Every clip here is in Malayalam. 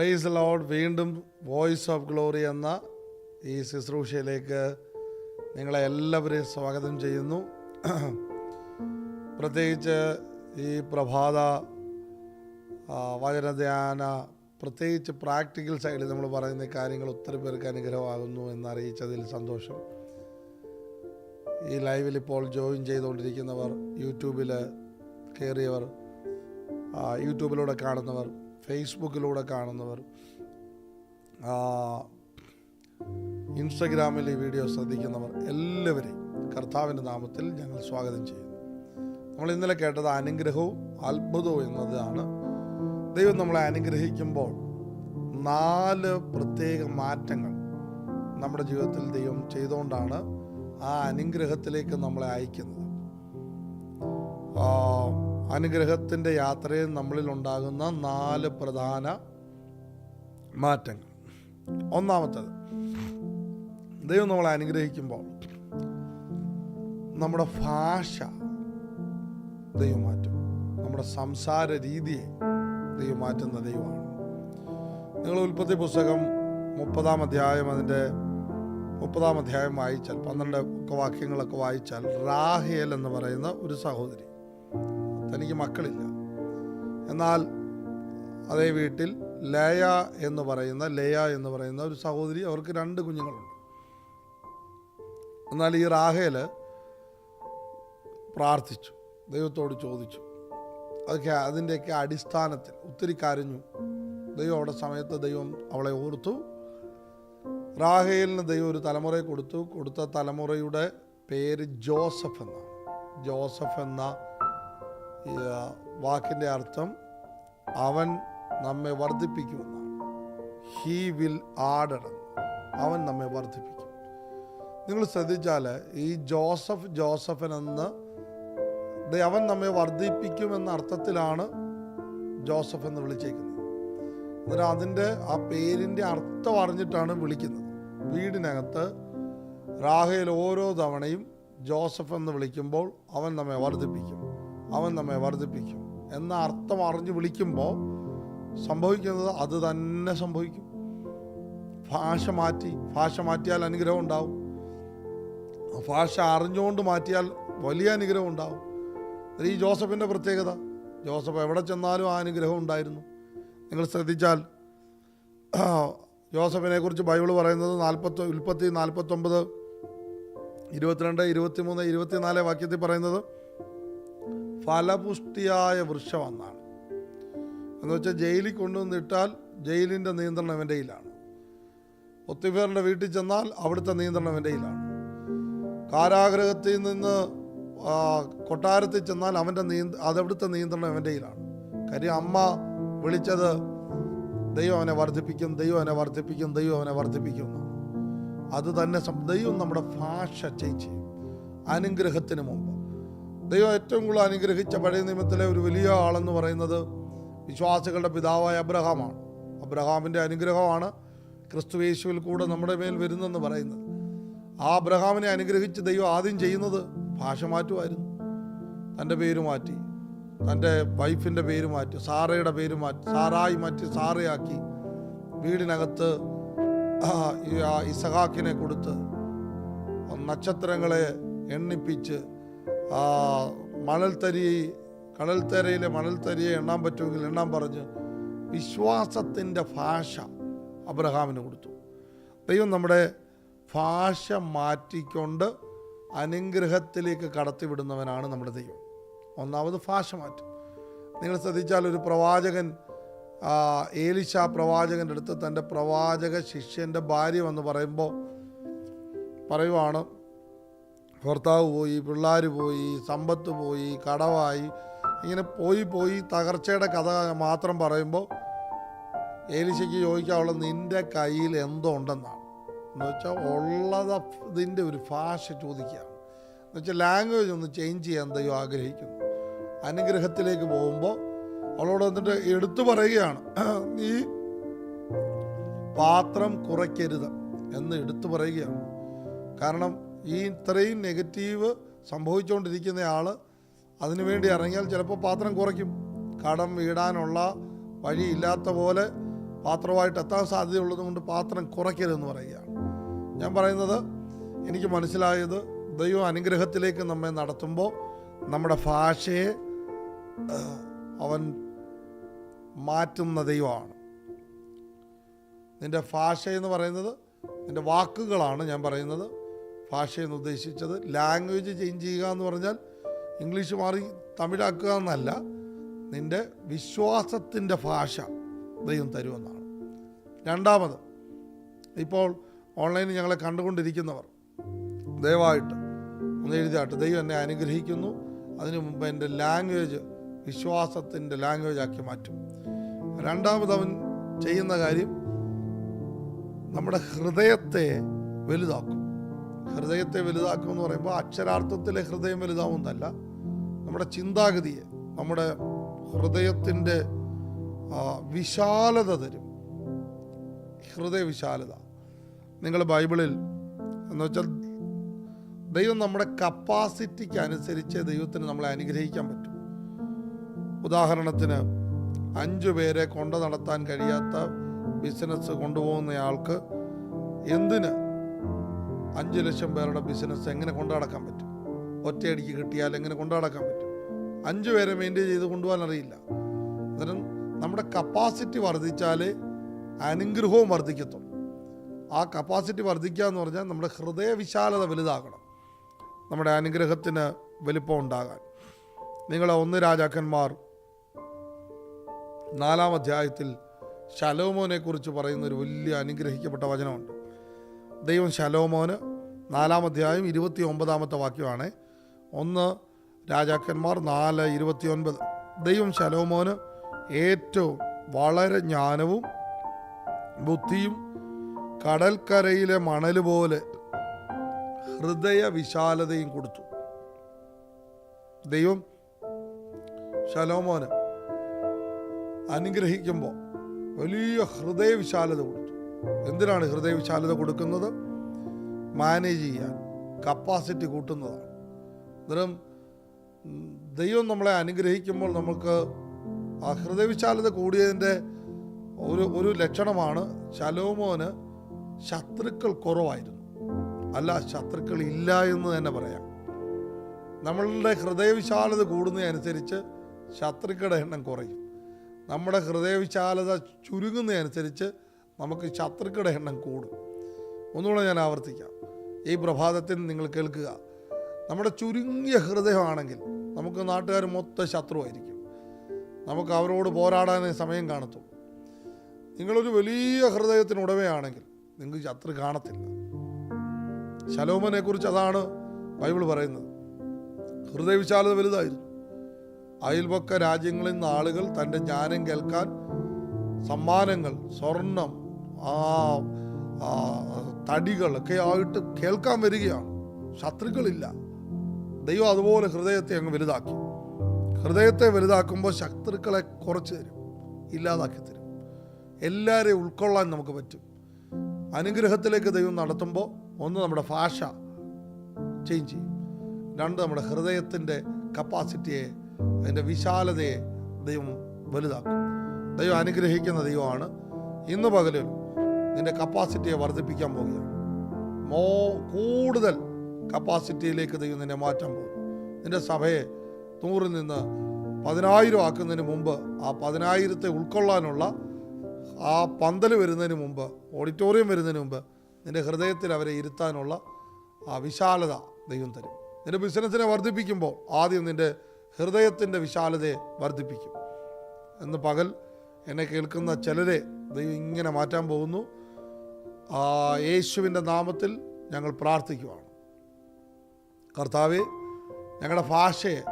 പ്രൈസ് ലോഡ് വീണ്ടും വോയിസ് ഓഫ് ഗ്ലോറി എന്ന ഈ ശുശ്രൂഷയിലേക്ക് നിങ്ങളെ എല്ലാവരെയും സ്വാഗതം ചെയ്യുന്നു. പ്രത്യേകിച്ച് ഈ പ്രഭാത വചനധ്യാന പ്രത്യേകിച്ച് പ്രാക്ടിക്കൽ സൈഡിൽ നമ്മൾ പറയുന്ന കാര്യങ്ങൾ ഒത്തിരി പേർക്ക് അനുഗ്രഹമാകുന്നു എന്നറിയിച്ചതിൽ സന്തോഷം. ഈ ലൈവിൽ ഇപ്പോൾ ജോയിൻ ചെയ്തുകൊണ്ടിരിക്കുന്നവർ യൂട്യൂബിൽ കയറിയവർ യൂട്യൂബിലൂടെ കാണുന്നവർ ഫേസ്ബുക്കിലൂടെ കാണുന്നവർ ഈ വീഡിയോ ശ്രദ്ധിക്കുന്നവർ എല്ലാവരെയും കർത്താവിന്റെ നാമത്തിൽ ഞങ്ങൾ സ്വാഗതം ചെയ്യുന്നു. നമ്മൾ ഇന്നലെ കേട്ടത് അനുഗ്രഹവും അത്ഭുതവും എന്നതാണ്. ദൈവം നമ്മളെ അനുഗ്രഹിക്കുമ്പോൾ നാല് പ്രത്യേക മാറ്റങ്ങൾ നമ്മുടെ ജീവിതത്തിൽ ദൈവം ചെയ്തുകൊണ്ടാണ് ആ അനുഗ്രഹത്തിലേക്ക് നമ്മളെ അയക്കുന്നത്. അനുഗ്രഹത്തിന്റെ യാത്രയിൽ നമ്മളിൽ ഉണ്ടാകുന്ന നാല് പ്രധാന മാറ്റങ്ങൾ. ഒന്നാമത്തത് ദൈവം നമ്മളെ അനുഗ്രഹിക്കുമ്പോൾ നമ്മുടെ ഭാഷ ദൈവം മാറ്റും. നമ്മുടെ സംസാര രീതിയെ ദൈവം മാറ്റുന്ന ദൈവമാണ്. നിങ്ങൾ ഉൽപ്പത്തി പുസ്തകം മുപ്പതാം അധ്യായം അതിന്റെ മുപ്പതാം അധ്യായം വായിച്ചാൽ പന്ത്രണ്ട് ഒക്കെ വാക്യങ്ങളൊക്കെ വായിച്ചാൽ റാഹേൽ എന്ന് പറയുന്ന ഒരു സഹോദരി തനിക്ക് മക്കളില്ല. എന്നാൽ അതേ വീട്ടിൽ ലയ എന്ന് പറയുന്ന ലയ എന്ന് പറയുന്ന ഒരു സഹോദരി അവർക്ക് രണ്ട് കുഞ്ഞുങ്ങളുണ്ട്. എന്നാൽ ഈ റാഹേൽ പ്രാർത്ഥിച്ചു ദൈവത്തോട് ചോദിച്ചു. അതൊക്കെ അതിന്റെയൊക്കെ അടിസ്ഥാനത്തിൽ ഒത്തിരി കരഞ്ഞു. ദൈവം അവിടെ സമയത്ത് ദൈവം അവളെ ഓർത്തു. റാഹേലിന് ദൈവം ഒരു തലമുറയെ കൊടുത്തു. കൊടുത്ത തലമുറയുടെ പേര് ജോസഫ് എന്നാണ്. ജോസഫ് എന്ന വാക്കിന്റെ അർത്ഥം അവൻ നമ്മെ വർദ്ധിപ്പിക്കുമെന്നാണ് ഹീ വിൽ ആഡഡ് അവൻ നമ്മെ വർദ്ധിപ്പിക്കും. നിങ്ങൾ ശ്രദ്ധിച്ചാൽ ഈ ജോസഫ് ജോസഫൻ എന്ന് അവൻ നമ്മെ വർദ്ധിപ്പിക്കും എന്ന അർത്ഥത്തിലാണ് ജോസഫ് എന്ന് വിളിച്ചേക്കുന്നത്. അന്നേരം അതിന്റെ ആ പേരിന്റെ അർത്ഥം അറിഞ്ഞിട്ടാണ് വിളിക്കുന്നത്. വീടിനകത്ത് രാഹയിൽ ഓരോ തവണയും ജോസഫ് എന്ന് വിളിക്കുമ്പോൾ അവൻ നമ്മെ വർദ്ധിപ്പിക്കും. അവൻ നമ്മെ വർദ്ധിപ്പിക്കും. എന്ന അർത്ഥം അറിഞ്ഞു വിളിക്കുമ്പോൾ സംഭവിക്കുന്നത് അത് തന്നെ സംഭവിക്കും. ഭാഷ മാറ്റി ഭാഷ മാറ്റിയാൽ അനുഗ്രഹം ഉണ്ടാവും. ഭാഷ അറിഞ്ഞുകൊണ്ട് മാറ്റിയാൽ വലിയ അനുഗ്രഹം ഉണ്ടാവും. ഈ ജോസഫിന്റെ പ്രത്യേകത. ജോസഫ് എവിടെ ചെന്നാലും ആ അനുഗ്രഹം ഉണ്ടായിരുന്നു. നിങ്ങൾ ശ്രദ്ധിച്ചാൽ ജോസഫിനെ കുറിച്ച് ബൈബിൾ പറയുന്നത് നാൽപ്പത്തി ഉൽപ്പത്തി നാൽപ്പത്തൊമ്പത് ഇരുപത്തിരണ്ട് ഇരുപത്തിമൂന്ന് ഇരുപത്തിനാല് വാക്യത്തിൽ പറയുന്നത് ഫലപുഷ്ടിയായ വൃക്ഷമെന്നാണ് എന്ന് വെച്ചാൽ ജയിലിൽ കൊണ്ടുവന്നിട്ടാൽ ജയിലിന്റെ നിയന്ത്രണം എന്റെ കയ്യിലാണ്. ഒത്തിഫേറിന്റെ വീട്ടിൽ ചെന്നാൽ അവിടുത്തെ നിയന്ത്രണം എന്റെ കയ്യിലാണ്. കാരാഗ്രഹത്തിൽ നിന്ന് കൊട്ടാരത്തിൽ ചെന്നാൽ അവന്റെ നിയ അതവിടുത്തെ നിയന്ത്രണം അവന്റെ കയ്യിലാണ്. കാര്യം അമ്മ വിളിച്ചത് ദൈവം അവനെ വർദ്ധിപ്പിക്കും ദൈവം അവനെ വർദ്ധിപ്പിക്കും ദൈവം അവനെ വർദ്ധിപ്പിക്കും അത് തന്നെ ദൈവം നമ്മുടെ ഭാഷ ചേഞ്ച് അനുഗ്രഹത്തിന് മുമ്പ്. ദൈവം ഏറ്റവും കൂടുതൽ അനുഗ്രഹിച്ച പഴയ നിയമത്തിലെ ഒരു വലിയ ആളെന്ന് പറയുന്നത് വിശ്വാസികളുടെ പിതാവായ അബ്രഹാമാണ്. അബ്രഹാമിന്റെ അനുഗ്രഹമാണ് ക്രിസ്തു യേശുവിൽ കൂടെ നമ്മുടെ മേൽ വരുന്നെന്ന് പറയുന്നത്. ആ അബ്രഹാമിനെ അനുഗ്രഹിച്ച് ദൈവം ആദ്യം ചെയ്യുന്നത് ഭാഷ മാറ്റുമായിരുന്നു. തന്റെ പേര് മാറ്റി തന്റെ വൈഫിന്റെ പേര് മാറ്റി സാറയുടെ പേര് മാറ്റി സാറായി മാറ്റി സാറയാക്കി വീടിനകത്ത് ഇസഹാക്കിനെ കൊടുത്ത് നക്ഷത്രങ്ങളെ എണ്ണിപ്പിച്ച് മണൽത്തരി കടൽത്തരയിലെ മണൽത്തരിയെ എണ്ണാൻ പറ്റുമെങ്കിൽ എണ്ണാൻ പറഞ്ഞ് വിശ്വാസത്തിന്റെ ഭാഷ അബ്രഹാമിന് കൊടുത്തു. ദൈവം നമ്മുടെ ഭാഷ മാറ്റിക്കൊണ്ട് അനുഗ്രഹത്തിലേക്ക് കടത്തിവിടുന്നവനാണ് നമ്മുടെ ദൈവം. ഒന്നാമത് ഭാഷ മാറ്റും. നിങ്ങൾ ശ്രദ്ധിച്ചാൽ ഒരു പ്രവാചകൻ ഏലിഷ പ്രവാചകന്റെ അടുത്ത് തന്റെ പ്രവാചക ശിഷ്യന്റെ ഭാര്യ എന്ന് പറയുമ്പോൾ പറയുവാണ് ഭർത്താവ് പോയി പിള്ളേർ പോയി സമ്പത്ത് പോയി കടവായി. ഇങ്ങനെ പോയി പോയി തകർച്ചയുടെ കഥ മാത്രം പറയുമ്പോൾ ഏലിശയ്ക്ക് ചോദിക്കാനുള്ള നിന്റെ കയ്യിൽ എന്തോ ഉണ്ടെന്നാണ്? എന്ന് വെച്ചാൽ ഉള്ളത് ഇതിന്റെ ഒരു ഭാഷ ചോദിക്കുകയാണ്. എന്ന് വെച്ചാൽ ലാംഗ്വേജ് ഒന്ന് ചേഞ്ച് ചെയ്യാൻ ദൈവം ആഗ്രഹിക്കുന്നു. അനുഗ്രഹത്തിലേക്ക് പോകുമ്പോൾ അവളോട് വന്നിട്ട് എടുത്തു പറയുകയാണ് നീ പാത്രം കുറയ്ക്കരുത് എന്ന് എടുത്തു പറയുകയാണ്. കാരണം ഈ ഇത്രയും നെഗറ്റീവ് സംഭവിച്ചുകൊണ്ടിരിക്കുന്ന ആൾ അതിനുവേണ്ടി ഇറങ്ങിയാൽ ചിലപ്പോൾ പാത്രം കുറയ്ക്കും. കടം വീടാനുള്ള വഴിയില്ലാത്ത പോലെ പാത്രമായിട്ട് എത്താൻ സാധ്യതയുള്ളത് കൊണ്ട് പാത്രം കുറയ്ക്കരുതെന്ന് പറയുകയാണ്. ഞാൻ പറയുന്നത് എനിക്ക് മനസ്സിലായത് ദൈവം അനുഗ്രഹത്തിലേക്ക് നമ്മെ നടത്തുമ്പോൾ നമ്മുടെ ഭാഷയെ അവൻ മാറ്റുന്ന ദൈവമാണ്. നിന്റെ ഭാഷ എന്ന് പറയുന്നത് നിന്റെ വാക്കുകളാണ് ഞാൻ പറയുന്നത്. ഭാഷയെന്ന് ഉദ്ദേശിച്ചത് ലാംഗ്വേജ് ചേഞ്ച് ചെയ്യുക എന്ന് പറഞ്ഞാൽ ഇംഗ്ലീഷ് മാറി തമിഴാക്കുക എന്നല്ല നിന്റെ വിശ്വാസത്തിന്റെ ഭാഷ ദൈവം തരുമെന്നാണ്. രണ്ടാമത് ഇപ്പോൾ ഓൺലൈനിൽ ഞങ്ങളെ കണ്ടുകൊണ്ടിരിക്കുന്നവർ ദയവായിട്ട് ഒന്ന് എഴുതിയാട്ട്. ദൈവം എന്നെ അനുഗ്രഹിക്കുന്നു അതിനു മുമ്പ് എന്റെ ലാംഗ്വേജ് വിശ്വാസത്തിന്റെ ലാംഗ്വേജ് ആക്കി മാറ്റും. രണ്ടാമത് അവൻ ചെയ്യുന്ന കാര്യം നമ്മുടെ ഹൃദയത്തെ വലുതാക്കും. ഹൃദയത്തെ വലുതാക്കും എന്ന് പറയുമ്പോൾ അക്ഷരാർത്ഥത്തിലെ ഹൃദയം വലുതാവുന്നല്ല നമ്മുടെ ചിന്താഗതിയെ നമ്മുടെ ഹൃദയത്തിന്റെ വിശാലത തരും. ഹൃദയ വിശാലത നിങ്ങൾ ബൈബിളിൽ എന്ന് വെച്ചാൽ ദൈവം നമ്മുടെ കപ്പാസിറ്റിക്ക് അനുസരിച്ച് ദൈവത്തിന് നമ്മളെ അനുഗ്രഹിക്കാൻ പറ്റും. ഉദാഹരണത്തിന് അഞ്ചു പേരെ കൊണ്ടു നടത്താൻ കഴിയാത്ത ബിസിനസ് കൊണ്ടുപോകുന്നയാൾക്ക് എന്തിന് അഞ്ച് ലക്ഷം പേരുടെ ബിസിനസ് എങ്ങനെ കൊണ്ടുനടക്കാൻ പറ്റും? ഒറ്റയടിക്ക് കിട്ടിയാൽ എങ്ങനെ കൊണ്ടുനടക്കാൻ പറ്റും? അഞ്ച് പേരെ മെയിന്റെയിൻ ചെയ്ത് കൊണ്ടുപോകാൻ അറിയില്ല. അന്നേരം നമ്മുടെ കപ്പാസിറ്റി വർദ്ധിച്ചാൽ അനുഗ്രഹവും വർദ്ധിക്കത്തുള്ളൂ. ആ കപ്പാസിറ്റി വർദ്ധിക്കുക എന്ന് പറഞ്ഞാൽ നമ്മുടെ ഹൃദയ വിശാലത വലുതാകണം. നമ്മുടെ അനുഗ്രഹത്തിന് വലിപ്പം ഉണ്ടാകാൻ. നിങ്ങളെ ഒന്ന് രാജാക്കന്മാർ നാലാം അധ്യായത്തിൽ ശലോമോനെക്കുറിച്ച് പറയുന്ന ഒരു വലിയ അനുഗ്രഹിക്കപ്പെട്ട വചനമുണ്ട്. ദൈവം ശലോമോന് നാലാം അധ്യായം ഇരുപത്തി ഒമ്പതാമത്തെ വാക്യമാണ്. ഒന്ന് രാജാക്കന്മാർ നാല് ഇരുപത്തി ഒൻപത് ദൈവം ശലോമോന് ഏറ്റവും വളരെ ജ്ഞാനവും ബുദ്ധിയും കടൽക്കരയിലെ മണൽ പോലെ ഹൃദയ വിശാലതയും കൊടുത്തു. ദൈവം ശലോമോന് അനുഗ്രഹിക്കുമ്പോൾ വലിയ ഹൃദയ വിശാലത കൊടുത്തു. എന്തിനാണ് ഹൃദയവിശാലത കൊടുക്കുന്നത്? മാനേജ് ചെയ്യാൻ കപ്പാസിറ്റി കൂട്ടുന്നതാണ്. അന്നേരം ദൈവം നമ്മളെ അനുഗ്രഹിക്കുമ്പോൾ നമുക്ക് ആ ഹൃദയവിശാലത കൂടിയതിന്റെ ഒരു ഒരു ലക്ഷണമാണ് ശലോമോന് ശത്രുക്കൾ കുറവായിരുന്നു. അല്ല ശത്രുക്കൾ ഇല്ല എന്ന് തന്നെ പറയാം. നമ്മളുടെ ഹൃദയവിശാലത കൂടുന്നതനുസരിച്ച് ശത്രുക്കളുടെ എണ്ണം കുറയും. നമ്മുടെ ഹൃദയവിശാലത ചുരുങ്ങുന്നതനുസരിച്ച് നമുക്ക് ശത്രുക്കളുടെ എണ്ണം കൂടും. ഒന്നുകൂടെ ഞാൻ ആവർത്തിക്കാം. ഈ പ്രഭാതത്തിൽ നിങ്ങൾ കേൾക്കുക. നമ്മുടെ ചുരുങ്ങിയ ഹൃദയമാണെങ്കിൽ നമുക്ക് നാട്ടുകാർ മൊത്ത ശത്രുവായിരിക്കും. നമുക്ക് അവരോട് പോരാടാൻ സമയം കാണത്തുള്ളൂ. നിങ്ങളൊരു വലിയ ഹൃദയത്തിനുടമയാണെങ്കിൽ നിങ്ങൾക്ക് ശത്രു കാണത്തില്ല. ശലോമനെ കുറിച്ച് അതാണ് ബൈബിൾ പറയുന്നത്. ഹൃദയവിശാലത വലുതായിരുന്നു. അയൽപക്ക രാജ്യങ്ങളിൽ നിന്ന് ആളുകൾ തന്റെ ജ്ഞാനം കേൾക്കാൻ സമ്മാനങ്ങൾ സ്വർണം ആ ഒക്കെ ആയിട്ട് കേൾക്കാൻ വരികയാണ്. ശത്രുക്കളില്ല. ദൈവം അതുപോലെ ഹൃദയത്തെ അങ്ങ് വലുതാക്കി. ഹൃദയത്തെ വലുതാക്കുമ്പോൾ ശത്രുക്കളെ കുറച്ച് തരും ഇല്ലാതാക്കി തരും. എല്ലാവരെയും ഉൾക്കൊള്ളാൻ നമുക്ക് പറ്റും. അനുഗ്രഹത്തിലേക്ക് ദൈവം നടത്തുമ്പോൾ ഒന്ന് നമ്മുടെ ഭാഷ ചേഞ്ച് ചെയ്യും. രണ്ട് നമ്മുടെ ഹൃദയത്തിന്റെ കപ്പാസിറ്റിയെ അതിന്റെ വിശാലതയെ ദൈവം വലുതാക്കും. ദൈവം അനുഗ്രഹിക്കുന്ന ദൈവമാണ്. ഇന്ന് പകലിൽ നിന്റെ കപ്പാസിറ്റിയെ വർദ്ധിപ്പിക്കാൻ പോവുകയാണ് മോ കൂടുതൽ കപ്പാസിറ്റിയിലേക്ക് ദൈവം നിന്നെ മാറ്റാൻ പോകും നിന്റെ സഭയെ നൂറിൽ നിന്ന് പതിനായിരം ആക്കുന്നതിന് മുമ്പ് ആ പതിനായിരത്തെ ഉൾക്കൊള്ളാനുള്ള ആ പന്തൽ വരുന്നതിന് മുമ്പ് ഓഡിറ്റോറിയം വരുന്നതിന് മുമ്പ് നിന്റെ ഹൃദയത്തിൽ അവരെ ഇരുത്താനുള്ള ആ വിശാലത ദൈവം തരും. നിന്റെ ബിസിനസ്സിനെ വർദ്ധിപ്പിക്കുമ്പോൾ ആദ്യം നിന്റെ ഹൃദയത്തിന്റെ വിശാലതയെ വർദ്ധിപ്പിക്കും. എന്ന് പകൽ എന്നെ കേൾക്കുന്ന ചിലരെ ദൈവം ഇങ്ങനെ മാറ്റാൻ പോകുന്നു. ആ യേശുവിന്റെ നാമത്തിൽ ഞങ്ങൾ പ്രാർത്ഥിക്കുവാണ്. കർത്താവ് ഞങ്ങളുടെ ഭാഷയെ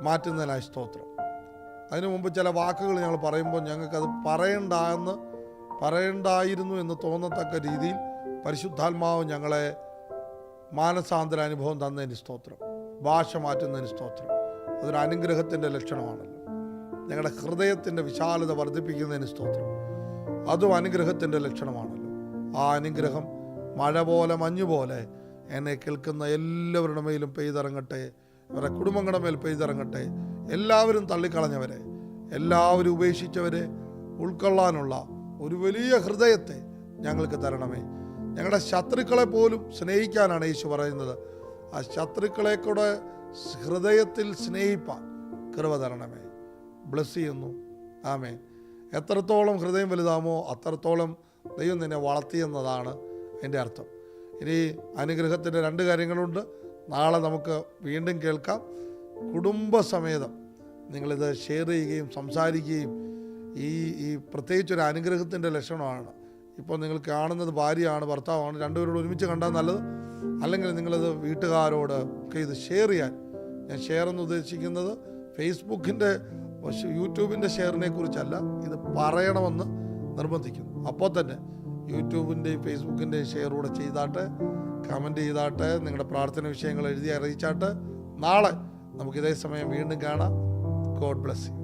മാറ്റുന്നതിനായി സ്തോത്രം. അതിനു മുമ്പ് ചില വാക്കുകൾ ഞങ്ങൾ പറയുമ്പോൾ ഞങ്ങൾക്കത് പറയണ്ട എന്ന് പറയണ്ടായിരുന്നു എന്ന് തോന്നത്തക്ക രീതിയിൽ പരിശുദ്ധാത്മാവ് ഞങ്ങളെ മാനസാന്തര അനുഭവം തന്നതിന് സ്തോത്രം. ഭാഷ മാറ്റുന്നതിന് സ്തോത്രം. അതൊരു അനുഗ്രഹത്തിന്റെ ലക്ഷണമാണല്ലോ. ഞങ്ങളുടെ ഹൃദയത്തിന്റെ വിശാലത വർദ്ധിപ്പിക്കുന്നതിന് സ്തോത്രം. അതും അനുഗ്രഹത്തിന്റെ ലക്ഷണമാണല്ലോ. ആ അനുഗ്രഹം മഴ പോലെ മഞ്ഞു പോലെ എന്നെ കേൾക്കുന്ന എല്ലാവരുടെ മേലും പെയ്തിറങ്ങട്ടെ ഇവരുടെ കുടുംബങ്ങളുടെ മേൽ പെയ്തിറങ്ങട്ടെ എല്ലാവരും തള്ളിക്കളഞ്ഞവരെ എല്ലാവരും ഉപേക്ഷിച്ചവരെ ഉൾക്കൊള്ളാനുള്ള ഒരു വലിയ ഹൃദയത്തെ ഞങ്ങൾക്ക് തരണമേ. ഞങ്ങളുടെ ശത്രുക്കളെ പോലും സ്നേഹിക്കാനാണ് യേശു പറയുന്നത്. ആ ശത്രുക്കളെ കൂടെ ഹൃദയത്തിൽ സ്നേഹിപ്പാൻ കൃപ തരണമേ. ബ്ലസ് ചെയ്യുന്നു. ആമേ എത്രത്തോളം ഹൃദയം വലുതാമോ അത്രത്തോളം ദൈവം നിന്നെ വളർത്തി വളർത്തിയെന്നതാണ് എന്റെ അർത്ഥം. ഇനി അനുഗ്രഹത്തിന്റെ രണ്ട് കാര്യങ്ങളുണ്ട്. നാളെ നമുക്ക് വീണ്ടും കേൾക്കാം. കുടുംബസമേതം നിങ്ങളിത് ഷെയർ ചെയ്യുകയും സംസാരിക്കുകയും ഈ ഈ പ്രത്യേകിച്ചൊരു അനുഗ്രഹത്തിന്റെ ലക്ഷണമാണ്. ഇപ്പോൾ നിങ്ങൾ കാണുന്നത് ഭാര്യയാണ് ഭർത്താവാണ് രണ്ടുപേരോട് ഒരുമിച്ച് കണ്ടാൽ നല്ലത്. അല്ലെങ്കിൽ നിങ്ങളിത് വീട്ടുകാരോട് ഒക്കെ ഇത് ഷെയർ ചെയ്യാൻ. ഞാൻ ഷെയർ എന്ന് ഉദ്ദേശിക്കുന്നത് ഫേസ്ബുക്കിന്റെ യൂട്യൂബിന്റെ ഷെയറിനെ കുറിച്ചല്ല ഇത് പറയണമെന്ന് നിർബന്ധിക്കുന്നു. അപ്പോൾ തന്നെ യൂട്യൂബിന്റെയും ഫേസ്ബുക്കിന്റെയും ഷെയർ കൂടെ ചെയ്താട്ട് കമന്റ് ചെയ്താട്ട് നിങ്ങളുടെ പ്രാർത്ഥന വിഷയങ്ങൾ എഴുതി അറിയിച്ചാട്ട് നാളെ നമുക്ക് ഇതേ സമയം വീണ്ടും കാണാം. God bless you.